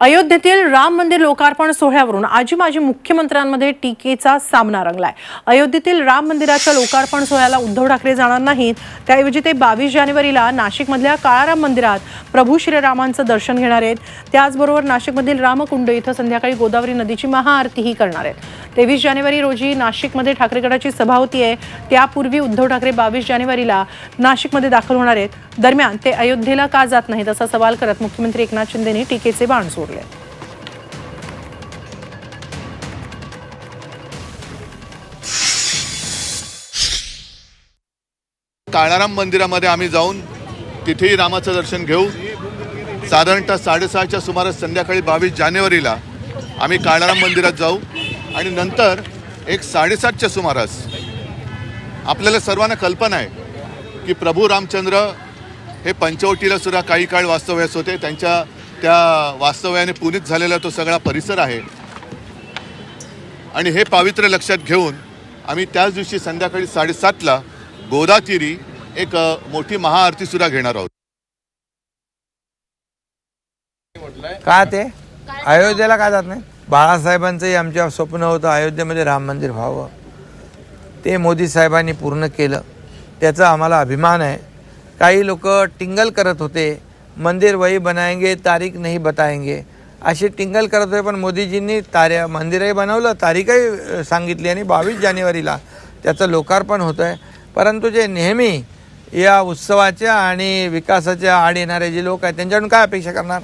अयोध्येतील राम मंदिर लोकार्पण सोहळ्यावरून आजी माजी मुख्यमंत्र्यांमध्ये टीकेचा सामना रंगलाय. अयोध्येतील राम मंदिराच्या लोकार्पण सोहळ्याला उद्धव ठाकरे जाणार नाहीत. त्याऐवजी ते बावीस जानेवारीला नाशिकमधल्या काळाराम मंदिरात प्रभू श्रीरामांचं दर्शन घेणार आहेत. त्याचबरोबर नाशिकमधील रामकुंड इथं संध्याकाळी गोदावरी नदीची महाआरतीही करणार आहेत. तेवीस जानेवारी रोजी नाशिकमध्ये ठाकरे गटाची सभा होती आहे त्यापूर्वी उद्धव ठाकरे बावीस जानेवारीला नाशिकमध्ये दाखल होणार आहेत. दरम्यान ते अयोध्येला का जात नाहीत असा सवाल करत मुख्यमंत्री एकनाथ शिंदेने टीकेचे बाण सोडले काळाराम मंदिरामध्ये आम्ही जाऊन तिथेही रामाचं दर्शन घेऊ. साधारणतः साडेसहाच्या सुमारास संध्याकाळी बावीस जानेवारीला आम्ही काळाराम मंदिरात जाऊ. आणि नंतर एक साडेसातच्या सुमारास आपल्याला सर्वांना कल्पना आहे की प्रभू रामचंद्र हे पंचवटीला सुद्धा काही काळ वास्तव्यास होते. त्यांच्या त्या वास्तव्याने पुनीत झालेला तो सगळा परिसर आहे. आणि हे पावित्र्य लक्षात घेऊन आम्ही त्याच दिवशी संध्याकाळी साडेसातला गोदातिरी एक मोठी महाआरती सुद्धा घेणार आहोत. का ते? अयोध्येला का जात नाही बाळासाहेबांचंही आमच्या स्वप्न होतं अयोध्येमध्ये राम मंदिर व्हावं. ते मोदी साहेबांनी पूर्ण केलं. त्याचा आम्हाला अभिमान आहे. काही लोक टिंगल करत होते. मंदिर वही बनाएंगे तारीख नाही बताएंगे. अशी टिंगल करत होते पण मोदीजींनी ताऱ्या मंदिरही बनवलं तारीखही सांगितली आणि बावीस जानेवारीला त्याचं लोकार्पण होतं आहे परंतु जे नेहमी या उत्सवाच्या आणि विकासाच्या आड येणारे जे लोक आहेत त्यांच्याकडून काय अपेक्षा करणार?